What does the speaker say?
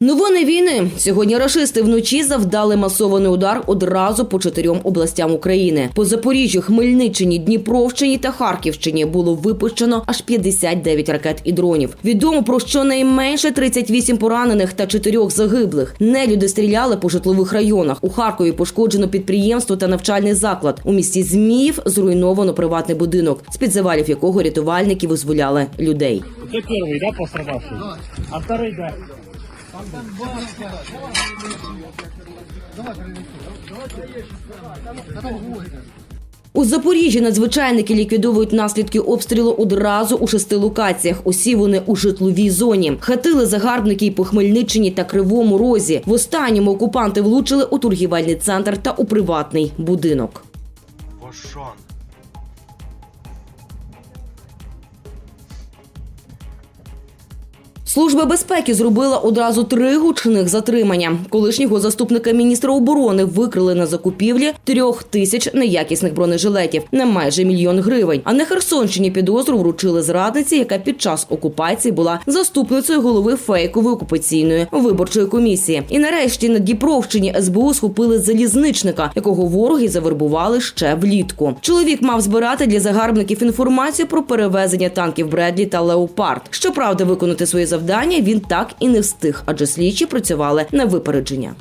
Новини війни сьогодні рашисти вночі завдали масований удар одразу по чотирьом областям України. По Запоріжжю, Хмельниччині, Дніпровщині та Харківщині було випущено аж 59 ракет і дронів. Відомо про щонайменше 38 поранених та 4 загиблих. Нелюди стріляли по житлових районах. У Харкові пошкоджено підприємство та навчальний заклад. У місті Зміїв зруйновано приватний будинок, з під завалів якого рятувальники визволяли людей. Ты первый, да, пострадавший? А второй, да. У Запоріжжі надзвичайники ліквідовують наслідки обстрілу одразу у шести локаціях. Усі вони у житловій зоні. Хатили загарбники й по Хмельниччині та Кривому Розі. В останньому окупанти влучили у торгівельний центр та у приватний будинок. Бошон. Служба безпеки зробила одразу три гучних затримання. Колишнього заступника міністра оборони викрили на закупівлі трьох тисяч неякісних бронежилетів на майже мільйон гривень. А на Херсонщині підозру вручили зрадниці, яка під час окупації була заступницею голови фейкової окупаційної виборчої комісії. І нарешті на Дніпровщині СБУ схопили залізничника, якого вороги завербували ще влітку. Чоловік мав збирати для загарбників інформацію про перевезення танків Бредлі та Леопард. Щоправда, виконати свої завдання він так і не встиг, адже слідчі працювали на випередження.